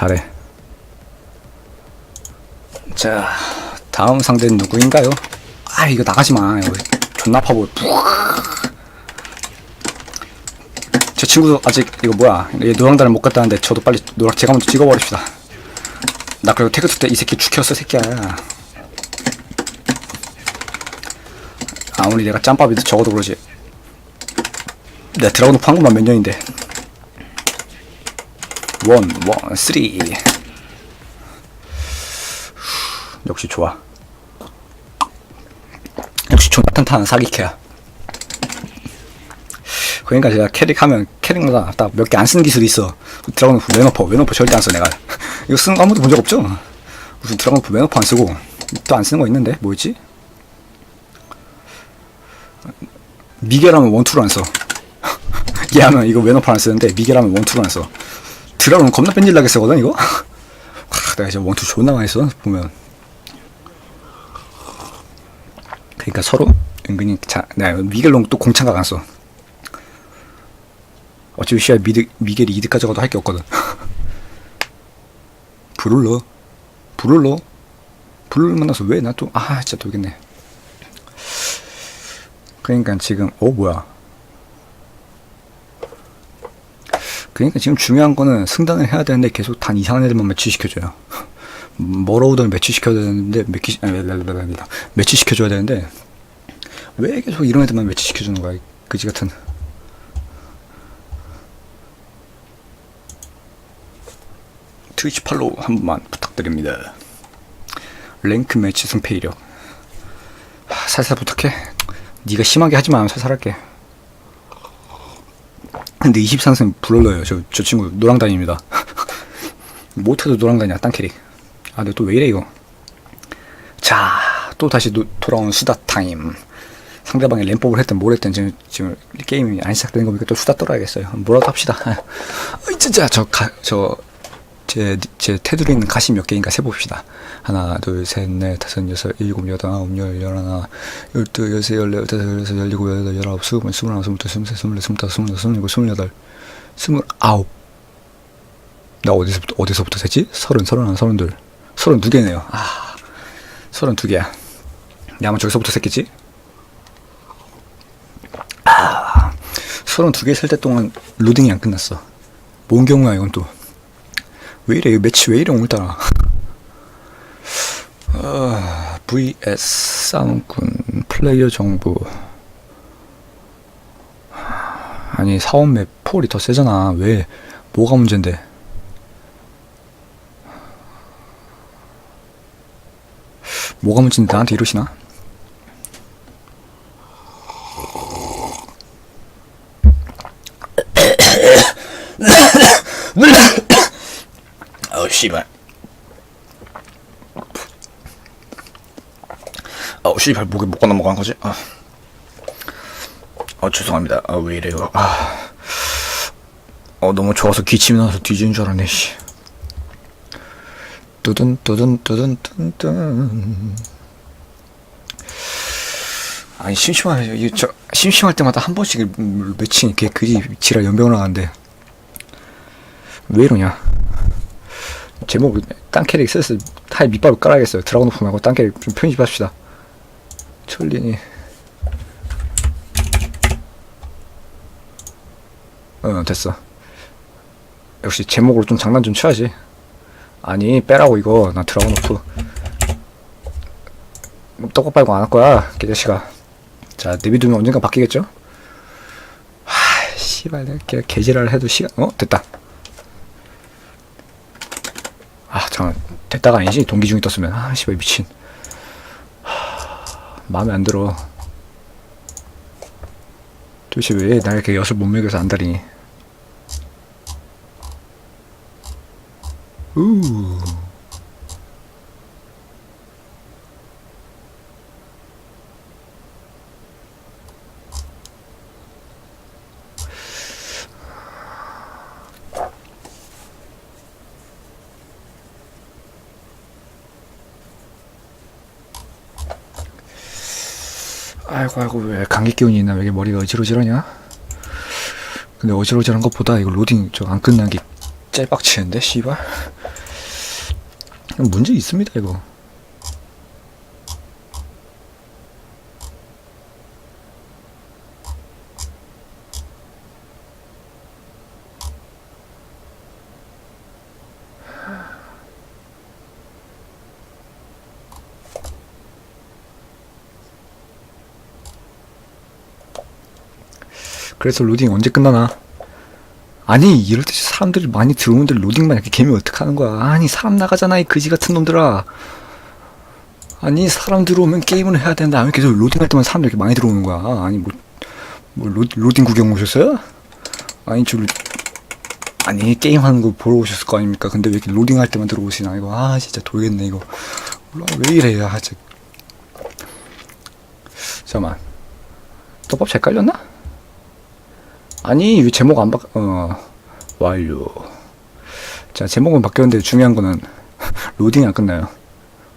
잘해. 자, 다음 상대는 누구인가요? 아, 이거 나가지 마. 이거 존나 아파 보여. 제 친구도 아직 이거 뭐야? 얘 노랑단을 못 갔다는데 저도 빨리 노랑 제가 먼저 찍어버립시다. 나 그리고 태그 때이 새끼 죽였어 새끼야. 아무리 내가 짬밥이도 적어도 그러지. 내가 드라곤 오프 한 것만 몇 년인데. 원, 원, 쓰리. 역시 좋아. 역시 존나 탄탄한 사기캐야. 그러니까 제가 캐릭 하면 캐릭마다 딱 몇 개 안 쓰는 기술이 있어. 드라곤 오프 웨너퍼, 웨너퍼 절대 안 써, 내가. 이거 쓰는 거 아무도 본 적 없죠? 무슨 드라곤 웨너퍼 안 쓰고, 또 안 쓰는 거 있는데? 뭐였지? 미겔하면 원투를 안 써. 얘하면 이거 웨너퍼 안 쓰는데, 미겔하면 원투를 안 써. 드라곤은 겁나 뺀질나게 쓰거든, 이거? 하, 내가 이제 원투 존나 많이 써, 보면. 그러니까 서로 은근히 자, 내가 미겔롱 또 공창각 안 써. 어차피 시야 미드, 미겔이 이득 가져가도 할 게 없거든. 불을러. 불을러. 불을 만나서 왜 나 또, 아, 진짜 돌겠네. 그러니까 지금, 어, 뭐야. 그러니까 지금 중요한 거는 승단을 해야 되는데 계속 단 이상한 애들만 매치시켜줘요. 멀어오던 매치시켜야 되는데, 매치. 매치시켜줘야 되는데, 왜 계속 이런 애들만 매치시켜주는 거야, 이 그지 같은. 트위치 팔로우 한 번만 부탁드립니다. 랭크 매치 승패 이력. 하, 살살 부탁해. 네가 심하게 하지만 살살 할게. 근데 23승 불러요. 저, 저 친구 노랑단입니다. 못해도 노랑단이야, 딴 캐릭. 아, 근데 또 왜 이래, 이거. 자, 또 다시 노- 돌아온 수다 타임. 상대방이 램법을 했든 뭘 했든 지금, 지금 게임이 안 시작되는 거 보니까 또 수다 떨어야겠어요. 뭐라도 합시다. 아, 진짜 저, 가, 저, 제, 제 테두리 있는 가시 몇 개인가 세봅시다. 하나, 둘, 셋, 넷, 다섯, 여섯, 일곱, 여덟, 아홉, 열, 열하나, 열두, 열세, 열네, 열다섯, 열여섯, 열일곱, 열여덟, 열아홉, 스물, 스물하나, 스물둘, 스물셋, 스물넷, 스물다섯, 스물여섯, 스물일곱, 스물여덟, 스물아홉. 나 어디서부터, 어디서부터 세지? 서른, 서른하나, 서른둘. 서른두 개네요. 아, 서른두 개야. 내가 아마 저기서부터 셌겠지? 아, 서른두 개 셀 때 동안 로딩이 안 끝났어. 뭔 경우야, 이건 또. 왜 이래? 이 매치 왜 이래 오늘따라? 아, VS 싸움꾼 플레이어 정보 아니 사원 맵 폴이 더 세잖아 왜 뭐가 문제인데 뭐가 문제인데 나한테 이러시나? 어 씨발 어 씨발 목에 못 넘어간 거지? 아. 어 죄송합니다. 아 왜 이래요? 아. 어 너무 좋아서 기침이 나서 뒤지는 줄 알았네 씨. 뚜든 뚜든 뚜든 뚜든 아니 심심하네. 이저 심심할 때마다 한 번씩 매칭 이렇게 그지 지랄 연병을 하는데. 왜 이러냐? 제목 딴 캐릭 슬슬 타일 밑밥을 깔아야겠어요. 드라곤 오프 말고 딴 캐릭 좀 편집합시다 철린이. 어 됐어. 역시 제목으로 좀 장난 좀 쳐야지. 아니 빼라고 이거. 나 드라곤 오프 떡국 빨고 안 할 거야 개자식아. 자 내비두면 언젠가 바뀌겠죠? 하 씨발 내가 개, 개지랄 해도 시간 어? 됐다. 아 잠깐 됐다가 아니지? 동기 중에 떴으면. 아 씨발 미친. 하, 마음에 안 들어. 도대체 왜날 이렇게 엿을 못 먹여서 안달이니? 우 아이고 아이고 왜 감기 기운이 있나? 왜 이게 머리가 어지러지러냐? 근데 어지러지한 것보다 이거 로딩 좀 안 끝난 게 짤빡치는데 씨발. 문제 있습니다 이거. 그래서 로딩 언제 끝나나? 아니 이럴 때 사람들이 많이 들어오는데 로딩만 이렇게 개면 어떡하는 거야? 아니 사람 나가잖아 이 그지 같은 놈들아. 아니 사람 들어오면 게임을 해야 되는데 왜 계속 로딩할 때만 사람들 이렇게 많이 들어오는 거야. 아니 뭐, 뭐 로, 로딩 구경 오셨어요? 아니 저 로- 아니 게임 하는 거 보러 오셨을 거 아닙니까? 근데 왜 이렇게 로딩할 때만 들어오시나? 이거 아 진짜 돌겠네 이거. 왜 이래 아 진짜 잠깐만. 떡밥 잘 깔렸나? 아니 왜 제목 안 바.. 어 완료 자 제목은 바뀌었는데 중요한 거는 로딩이 안 끝나요.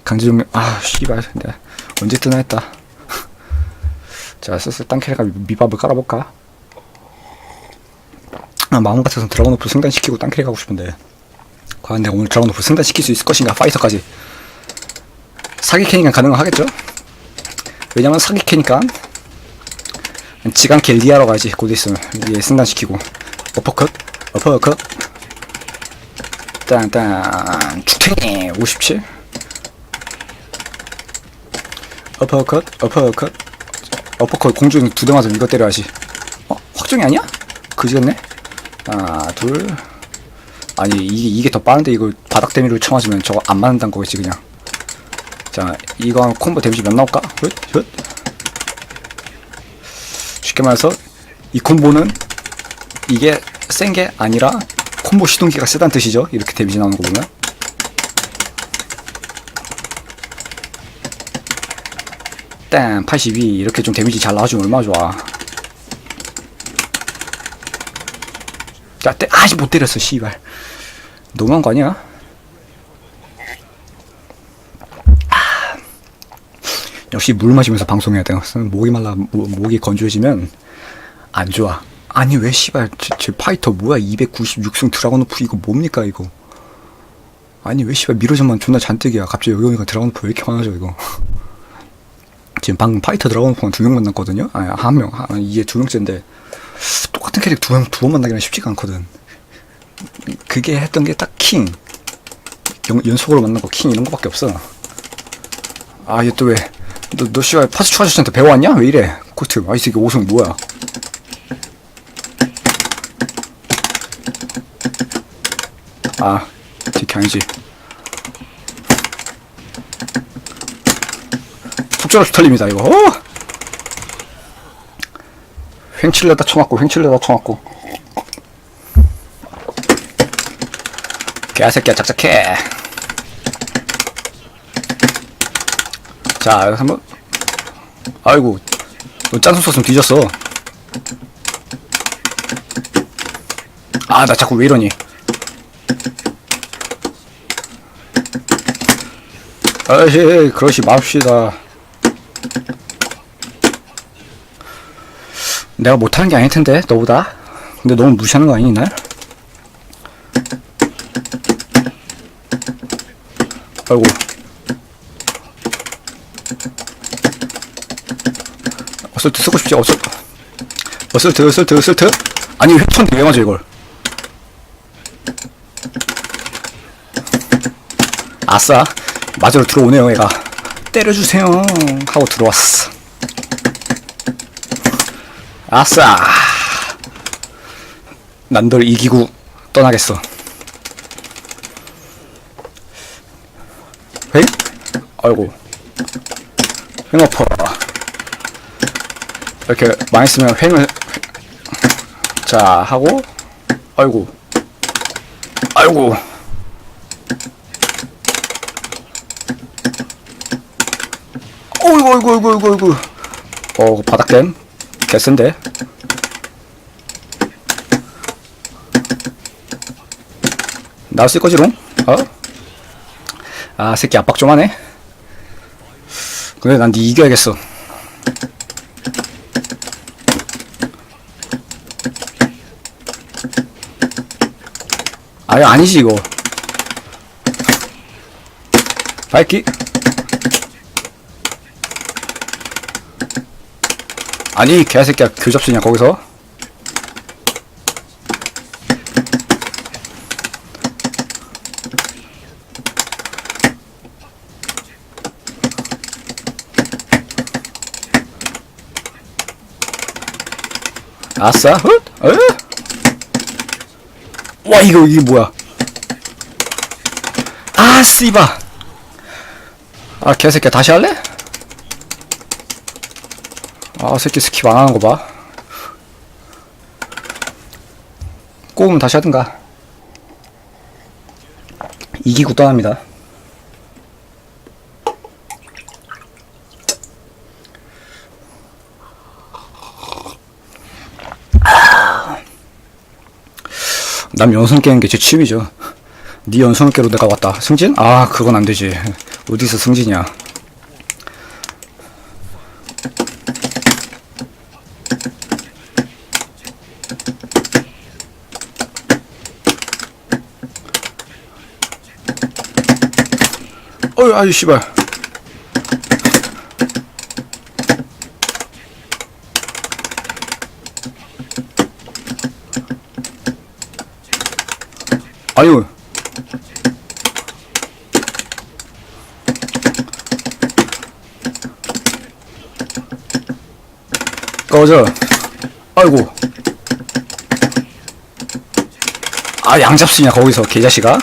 강제종료 아 씨발 내가 언제 뜨나 했다. 자 슬슬 땅캐리가 밑밥을 깔아볼까? 아, 마음 같아서 드라곤 오프 승단시키고 땅캐리 가고 싶은데. 과연 내가 오늘 드라곤 오프 승단시킬 수 있을 것인가? 파이터까지. 사기 캐니까 가능하겠죠? 왜냐면 사기 캐니까 지간캐 리하러 가야지. 곧 있으면. 얘 승단시키고. 어퍼컷? 어퍼컷? 딴딴. 축탱이 57 어퍼컷? 어퍼컷? 어퍼컷 공중 두 대 맞으면 이거 때려야지. 어? 확정이 아니야? 그지겠네? 하나 둘. 아니 이게 이게 더 빠른데 이거 바닥 데미를 쳐맞으면 저거 안 맞는다는 거겠지 그냥. 자 이거 콤보 데미지 몇 나올까? 훗, 훗. 쉽게 말해서 이 콤보는 이게 센 게 아니라 콤보 시동기가 세단 뜻이죠 이렇게 데미지 나오는 거 보면 땡82 이렇게 좀 데미지 잘 나와주면 얼마나 좋아 자, 때, 아씨 못 때렸어, 씨발. 너무한 거 아니야? 역시 물 마시면서 방송해야 돼요. 목이 말라, 모- 목이 건조해지면 안 좋아. 아니 왜 씨발 제, 제 파이터 뭐야 296승 드라곤오프 이거 뭡니까 이거? 아니 왜 씨발 미러전만 존나 잔뜩이야. 갑자기 여기 오니까 드라곤오프 왜 이렇게 많아져 이거? 지금 방금 파이터 드라곤오프만 두 명 만났거든요. 아니 한 명, 아, 이게 두 명째인데 똑같은 캐릭 두 명, 두 번 만나기는 쉽지가 않거든. 그게 했던 게 딱 킹. 연, 연속으로 만난 거 킹 이런 거밖에 없어. 아, 얘 또 왜, 너, 너 씨발 파스 추가 아저씨한테 배워왔냐? 왜 이래? 코트, 아, 이 새끼 오성 뭐야? 아, 디키 아니지. 속절없이 털립니다, 이거. 어! 횡칠내다 쳐맞고 횡칠내다 쳐맞고 개새끼야 짝짝해 자 한번. 아이고 너 짠수 썼으면 뒤졌어. 아 나 자꾸 왜 이러니? 아이씨 그러시 맙시다. 내가 못하는 게 아닐 텐데 너보다. 근데 너무 무시하는 거 아니니 날? 아이고 어설트 쓰고 싶지 어설 어설트 어설트 어설트 아니 회턴데 왜 맞아 이걸. 아싸. 맞으러 들어오네요 얘가. 때려주세요. 하고 들어왔어. 아싸. 난 널 이기고 떠나겠어. 횡? 아이고. 횡어퍼 이렇게 망했으면 횡을 자 하고 아이고. 아이고. 어이구 어이구 어이구 어이구 어이구. 어 바닥댐. 개센데. 나쓸 거지롱? 어? 아 새끼 압박 좀 하네. 근데 난니 이겨야겠어 아니 아니지 이거. 밝기 아니 개새끼야. 교접수냐 거기서? 아싸. 훗 어? 와 이거 이게 뭐야 아 씨바 아 개새끼야 다시 할래? 아 새끼 스킵 안 하는 거 봐. 꼬우면 다시 하든가. 이기고 떠납니다. 남 연승 깨는 게 제 취미죠. 네 연승을 깨로 내가 왔다. 승진? 아 그건 안 되지. 어디서 승진이야? 어이, 아이, 씨발. 아유. 꺼져. 아이고. 아, 양잡스냐, 거기서, 개자식아?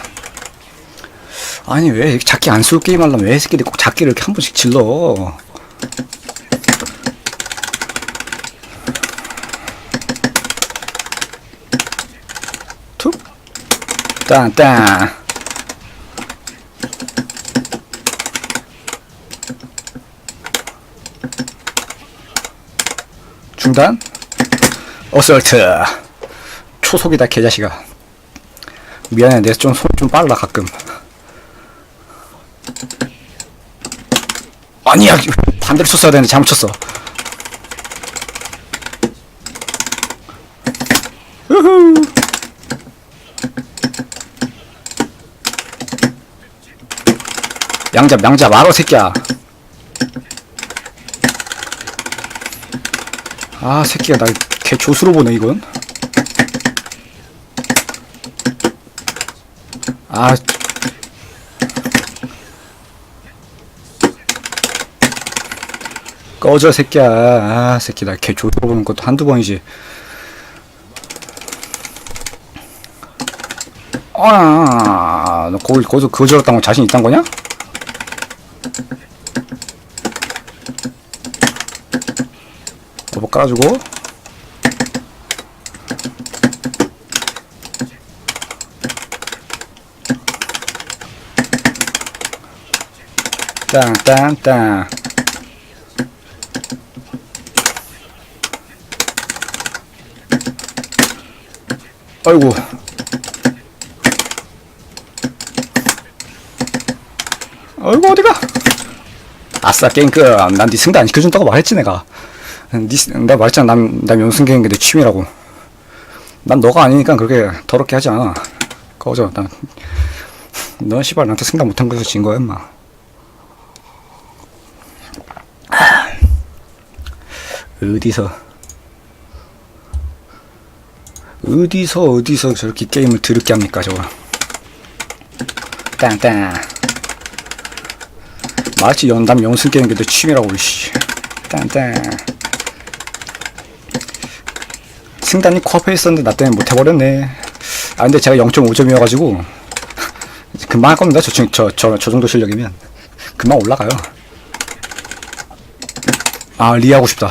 아니 왜 이렇게 작기 안 쓰고 게임 하려면 왜 새끼들이 꼭 작기를 이렇게 한 번씩 질러 땅땅 중단? 어설트. 초속이다 개자식아. 미안해 내가 좀손 좀 빨라 가끔. 아니야 반대로 쳤어야 되는데 잘못 쳤어. 우후. 양잡 양잡. 알아 새끼야. 아 새끼가 날 개 조수로 보네 이건. 아. 꺼져 새끼야. 아 새끼. 나 개 조수로 보는 것도 한두 번이지. 아너 거기 거기서 그거 저랬던 거 자신 있단 거냐? 여보 깔아주고. 땅땅땅. 아이고. 아이고 어디가? 아싸 게임급 난네 승대 안 시켜준다고 말했지 내가 니, 내가 말했잖아. 남, 남 연승 게임 게내 취미라고. 난 너가 아니니까 그렇게 더럽게 하지 않아. 꺼져. 난넌 씨발 나한테 승단 못한 거에서 진 거야 임마. 어디서 어디서 어디서 저렇게 게임을 드럽게 합니까 저거? 땅땅. 마치 연담 연승 게임 게내 취미라고 씨. 땅땅 승단이 코앞에 있었는데 나 때문에 못 해버렸네. 아 근데 제가 0.5점이어가지고 금방 할 겁니다. 저, 저, 저, 저 정도 실력이면. 금방 올라가요. 아 리 하고 싶다.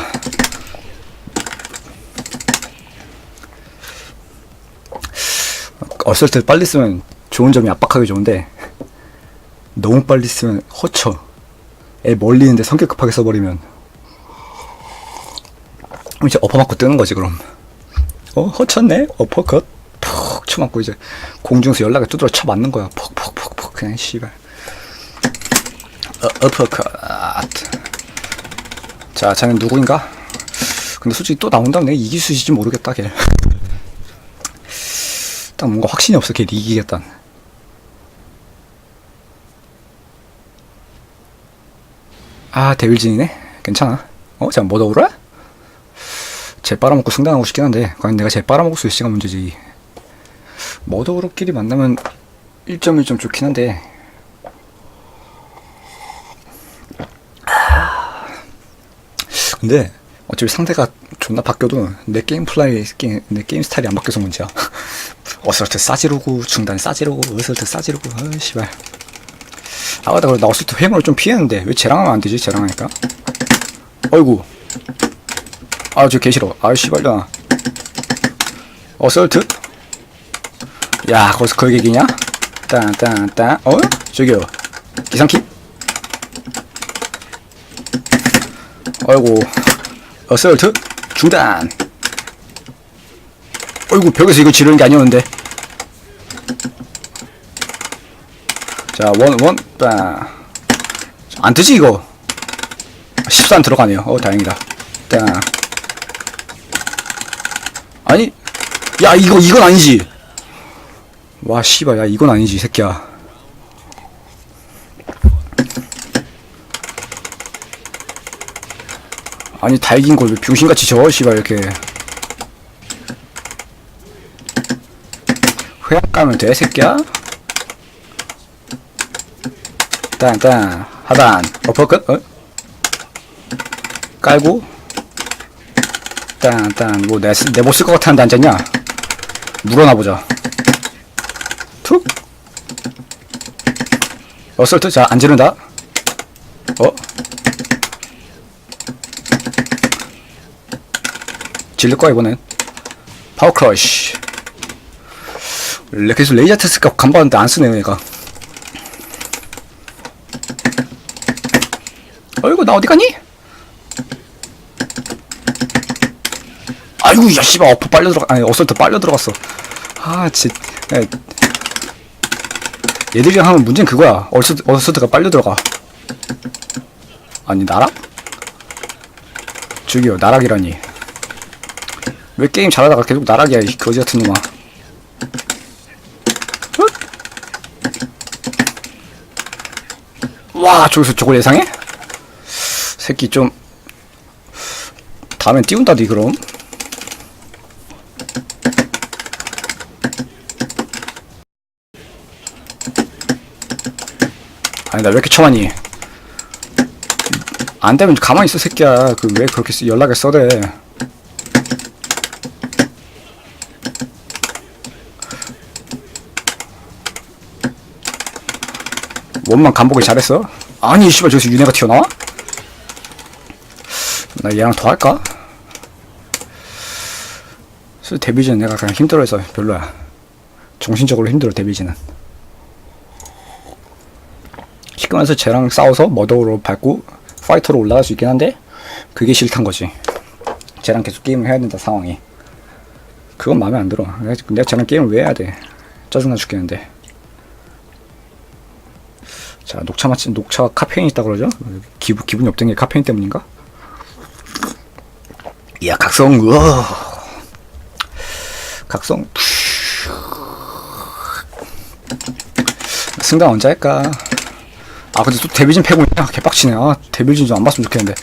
어쩔 때 빨리 쓰면 좋은 점이 압박하기 좋은데 너무 빨리 쓰면 허쳐. 애 멀리 있는데 성격 급하게 써버리면. 이제 엎어맞고 뜨는 거지 그럼 어 허쳤네? 어퍼컷 푹 쳐맞고 이제 공중에서 연락에 두드려 쳐 맞는 거야. 푹푹푹푹 그냥 씨발. 어, 어퍼컷. 자 자넨 누구인가? 근데 솔직히 또 나온다면 내가 이길 수 있을지 모르겠다 걔. 딱 뭔가 확신이 없어 걔 이기겠다 아 데빌진이네? 괜찮아? 어? 잠깐 뭐 더울어? 쟤 빨아먹고 승단하고 싶긴 한데 과연 내가 쟤 빨아먹을 수 있을지가 문제지. 머더우로끼리 만나면 1점 1점 좋긴 한데. 근데 어차피 상대가 존나 바뀌어도 내 게임 플라이 게임, 내 게임 스타일이 안 바뀌어서 문제야. 어설트 싸지르고 중단 싸지르고 어설트 싸지르고 아 씨발. 아 맞다. 그래 나 어설트 회물을 좀 피했는데 왜 쟤랑 하면 안 되지? 쟤랑 하니까. 어이구 아저 개싫어. 아 씨발야 어설트? 야 거기서 그걸 이기냐? 딴딴딴. 어? 저기요. 기상킵 어이구 어설트? 중단. 어이구 벽에서 이거 지르는 게 아니었는데. 자 원원 빵안 뜨지 이거? 14안 들어가네요. 어 다행이다. 땅 아니 야 이거 이건 아니지. 와 씨발 야 이건 아니지 이 새끼야. 아니 다 이긴 걸 왜 병신같이 져 씨발 이렇게. 회학 가면 돼 새끼야? 딴딴. 하단. 어퍼컷 어? 깔고 딴 딴 뭐 내 내 못 쓸 것 같았는데 앉았냐 물어나 보자. 툭. 어설트 자 앉지른다. 어? 질릴 거야 이번엔. 파워 크러쉬. 계속 레이저 테스트가 간봤는데 안 쓰네요 얘가. 어이구 나 어디 가니? 아이고 야 씨발 어퍼 빨려 들어가 아니 어설트 빨려 들어갔어 아진 야, 얘들이랑 하면 문제는 그거야 어설트, 어설트가 빨려 들어가 아니 나락? 저기요 나락이라니 왜 게임 잘하다가 계속 나락이야 이 거지 같은 놈아 헛? 와 저기서 저걸 예상해? 새끼 좀 다음엔 띄운다디 그럼 아니 나왜 이렇게 처하니 안 되면 가만히 있어 새끼야 그 왜 그렇게 쓰- 연락을 써대 원만 간보기 잘했어? 아니 씨발 저기서 윤회가 튀어나와? 나 얘랑 더 할까? 술 데뷔지는 내가 그냥 힘들어해서 별로야 정신적으로 힘들어 데뷔지는 시끄러워서 쟤랑 싸워서 머더로 밟고 파이터로 올라갈 수 있긴 한데 그게 싫단 거지. 쟤랑 계속 게임을 해야 된다 상황이. 그건 마음에 안 들어. 내가, 쟤랑 게임을 왜 해야 돼? 짜증나 죽겠는데. 자 녹차 마침 녹차 카페인 있다 그러죠? 기분 기분이 없던 게 카페인 때문인가? 이야 각성 우와. 각성 승단 언제 할까? 아 근데 또 데빌진 패고 있냐? 개빡치네. 아 데빌진 좀 안 봤으면 좋겠는데.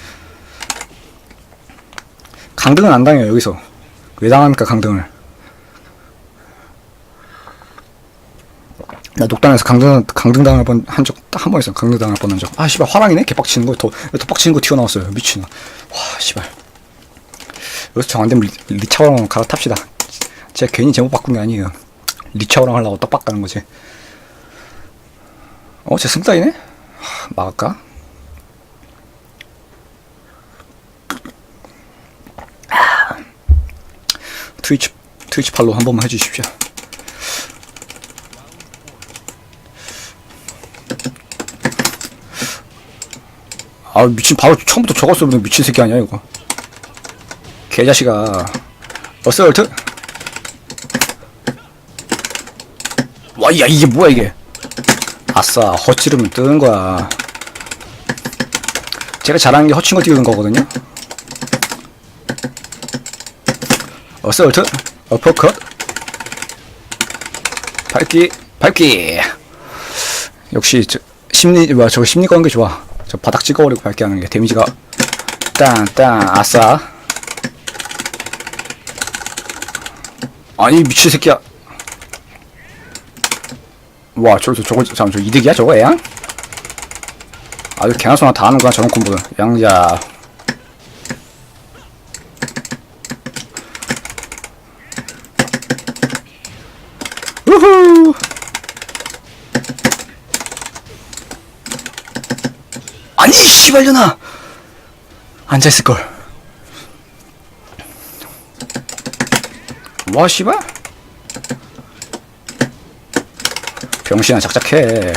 강등은 안 당해요 여기서. 왜 당합니까 강등을? 나 녹단에서 강등 강등 당할 뻔한 적 딱 한 번 있어. 강등 당할 뻔한 적. 아 씨발 화랑이네 개빡치는 거. 더, 더 빡치는 거 튀어나왔어요. 미친아. 와 씨발. 여기서 정 안 되면 리, 리차오랑 갈아탑시다. 제가 괜히 제목 바꾼 게 아니에요. 리차오랑 하려고 떡 바꾸는 거지. 어, 제 승따이네? 하, 막을까? 아. 트위치, 트위치 팔로 한 번만 해주십시오. 아, 미친, 바로 처음부터 적었어. 너 미친 새끼 아니야, 이거. 개자식아. 어설트? 와, 야, 이게 뭐야, 이게. 아싸, 허찌르면 뜨는 거야. 제가 잘하는 게 허친 거 띄우는 거거든요. 어설트, 어퍼컷, 밟기, 밟기. 역시 저, 심리, 뭐야, 저거 심리 관계 좋아. 저 바닥 찍어버리고 밝게 하는 게 데미지가 땅땅 아싸 아니 미친 새끼야 와 저거 저거 잠깐 저 이득이야 저거 애야? 아주 개나 소나 다 하는구나 저런 콤보는. 양자. 우후! 아니 씨발려나 앉아있을걸. 와 씨발 병신아 작작해.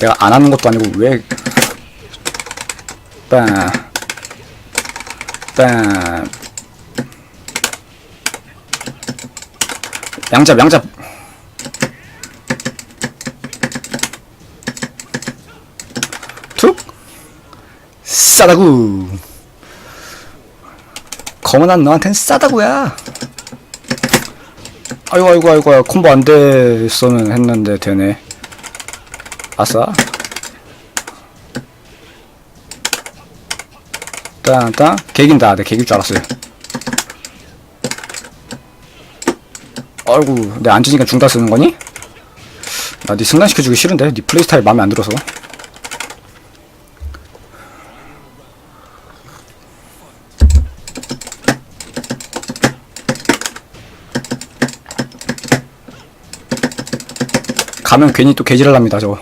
내가 안 하는 것도 아니고 왜 빰, 빰. 양잡 양잡. 툭. 싸다구. 검은한 너한텐 싸다구야 아이고 아이고 아이고 콤보 안 됐어는 했는데 되네. 아싸. 딴딴. 개긴다 내 개길 줄 알았어요. 아이고 내 앉으니까 중다 쓰는 거니? 나네 승관시켜주기 싫은데. 네 플레이 스타일 마음에 안 들어서 가면 괜히 또 개지랄 납니다 저거.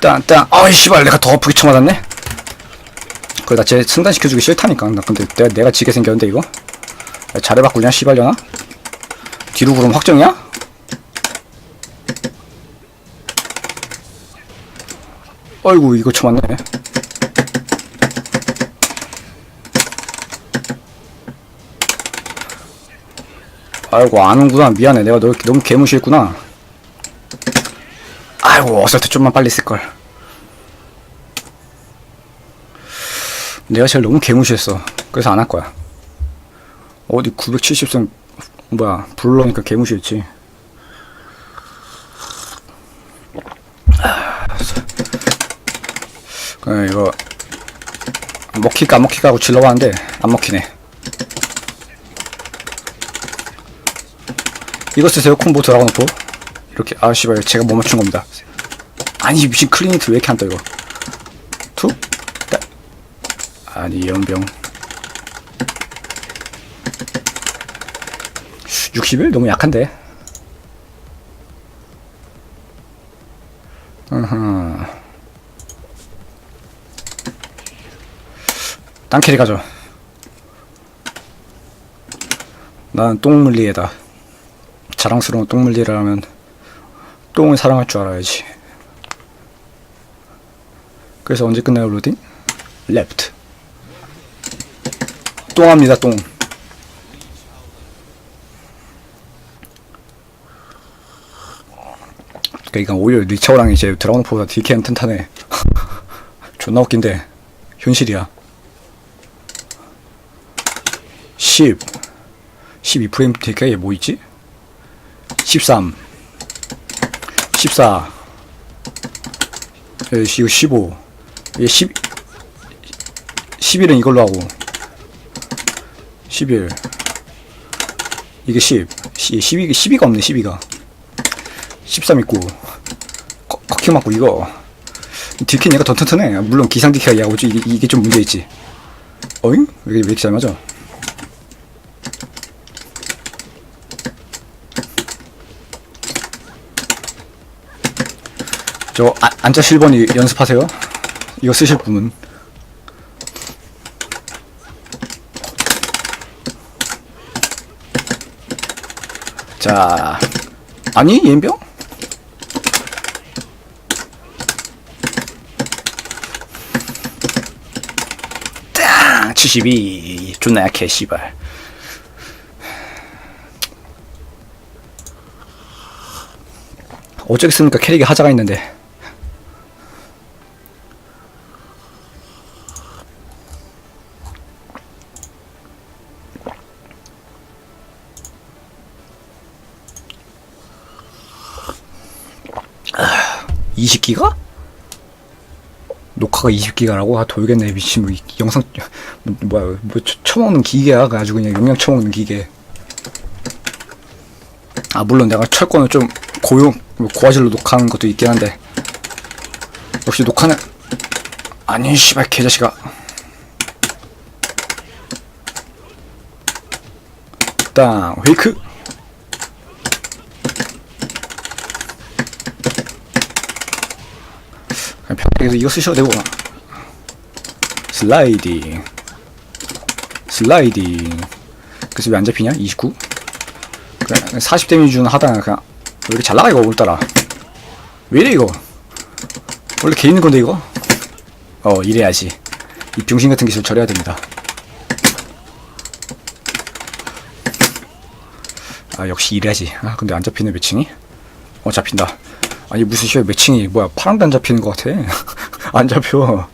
딴딴. 아이 씨발 내가 더 아프게 쳐맞았네? 그래 나쟤 승단시켜주기 싫다니까. 나 근데 내가, 내가 지게 생겼는데 이거? 그냥 씨발려나? 뒤로 그럼 확정이야? 아이고 이거 쳐맞네 아이고 아는구나. 미안해. 내가 너 너무 개무시했구나. 아이고 어설트 좀만 빨리 쓸걸. 내가 제일 너무 개무시했어. 그래서 안 할 거야. 어디 970선 뭐야 불러니까 개무시했지. 그래 이거 먹힐까 안 먹힐까 하고 질러봤는데 안 먹히네 이거 쓰세요. 콤보 드라곤오프. 이렇게. 아 씨발. 제가 못 맞춘 겁니다. 아니 미친 클리니트 왜 이렇게 안 떠 이거? 툭 따. 아니 연병. 60일? 너무 약한데? 으흠. 딴 캐리 가죠 난 똥물리에다 자랑스러운 똥물리라면 똥을 사랑할 줄 알아야지. 그래서 언제 끝나요 로딩? 레프트. 똥합니다 똥. 그러니까 오히려 리차오랑 이제 드라곤포보다 DK는 튼튼해. 존나 웃긴데 현실이야. 10 12프레임 DK에 뭐 있지? 13 14 예, 이거 15 이게 10 11은 이걸로 하고. 11 이게 10 12, 12가 없네 12가. 13 있고. 커, 커킹 맞고 이거. 디킨 얘가 더 튼튼해. 물론 기상 디키가 오지. 이게, 이게 좀 문제있지. 어잉? 왜 이렇게 잘 맞아? 저 아, 앉아 7번이 연습하세요. 이거 쓰실 분은. 자, 아니? 땅! 72 존나 약해 씨발 어쩌겠습니까 캐릭에 하자가 있는데 20기가? 녹화가 20기가라고? 아 돌겠네 미친. 뭐 이- 영상 뭐, 뭐야 뭐 쳐- 쳐먹는 기계야. 그 아주 그냥 용량 쳐먹는 기계. 아 물론 내가 철권을 좀 고용 뭐 고화질로 녹화하는 것도 있긴 한데. 역시 녹화는 아니 씨발 개자식아. 땅 웨이크 편하게 이거 쓰셔도 되고. 슬라이딩. 슬라이딩. 그래서 왜 안 잡히냐? 29 그래 40 데미지 준 하다가 그냥 왜 이렇게 잘 나가 이거 오늘따라? 왜 이래 이거? 원래 개 있는 건데 이거? 어 이래야지. 이 병신 같은 기술 절해야 됩니다. 아 역시 이래야지. 아 근데 안 잡히네 매칭이? 어 잡힌다. 아니 무슨 시야 매칭이 뭐야 파랑도 안 잡히는 것 같아 안 잡혀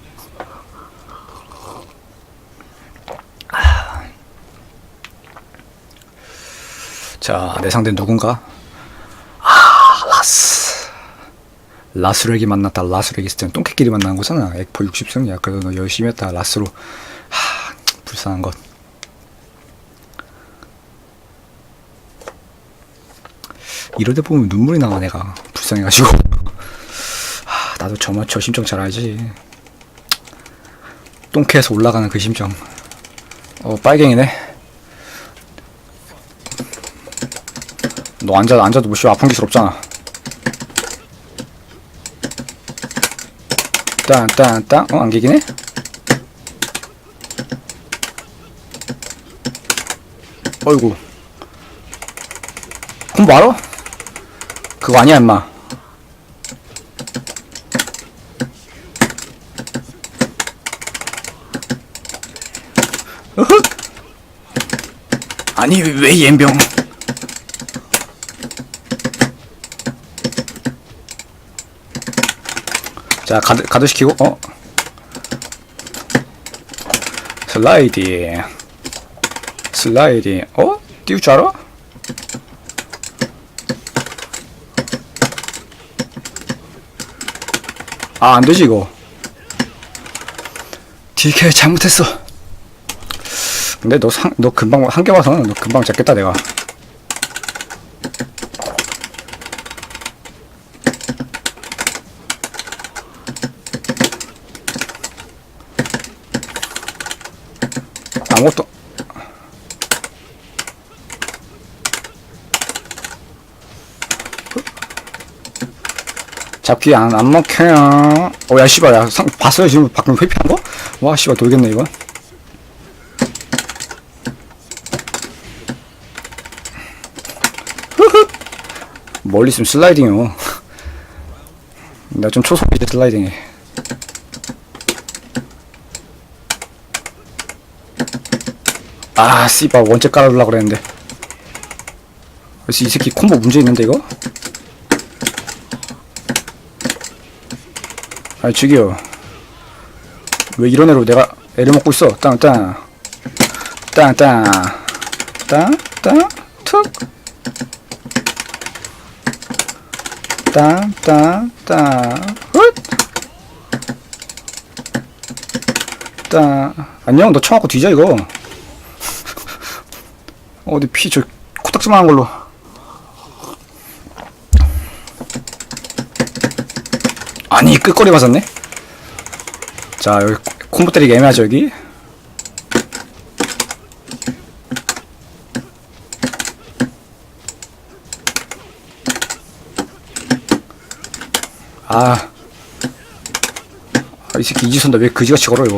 자, 내 상대는 누군가? 아, 라스. 라스렉이 만났다. 라스렉이 있을 땐 똥개끼리 만나는 거잖아. 액포 60승이야. 그래도 너 열심히 했다. 라스로. 하, 불쌍한 것. 이러다 보면 눈물이 나와, 내가. 불쌍해가지고. 하, 나도 저, 저 심정 잘 알지. 똥개에서 올라가는 그 심정. 어, 빨갱이네. 너 앉아 앉아도 뭐씨 아픈 기술 없잖아. 딴 딴 딴 어 안개기네? 어이구. 그럼 말어? 그거 아니야 임마. 으흑! 아니 왜 옌병? 자 가드 가드 시키고 어 슬라이딩 슬라이딩 어 띄울 줄 알아? 아 안되지 이거 DK 잘못했어 근데 너 상, 너 금방 한 개 와서는 너 금방 잡겠다 내가. 아무것도 잡기 안, 안 먹혀요. 어야 씨발 야 상, 봤어요? 지금 방금 회피한 거? 와 씨발 돌겠네 이거 멀리 있으면 슬라이딩이요 나 좀 초속이지 슬라이딩이 아, 씨발 원체 깔아주려고 그랬는데. 이 새끼 콤보 문제 있는데 이거? 아니 저기요. 왜 이런 애로 내가 애를 먹고 있어? 땅땅, 땅땅, 땅땅, 툭, 땅, 훗, 땅. 안녕, 너 쳐갖고 뒤져 이거. 어디 피 저 코딱지만 한 걸로 아니 끝거리 맞았네 자 여기 콤보 때리기 애매하죠 여기 아, 아, 이 새끼 이지선다. 왜 그지같이 걸어 이거?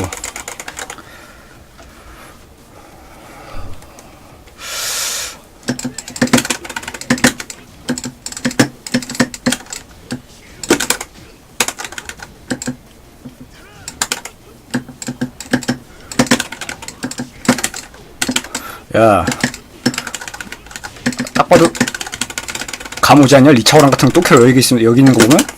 야, 딱 봐도 감오지 않냐? 리차오랑 같은 똥캐 여기 있으면 여기 있는 거 보면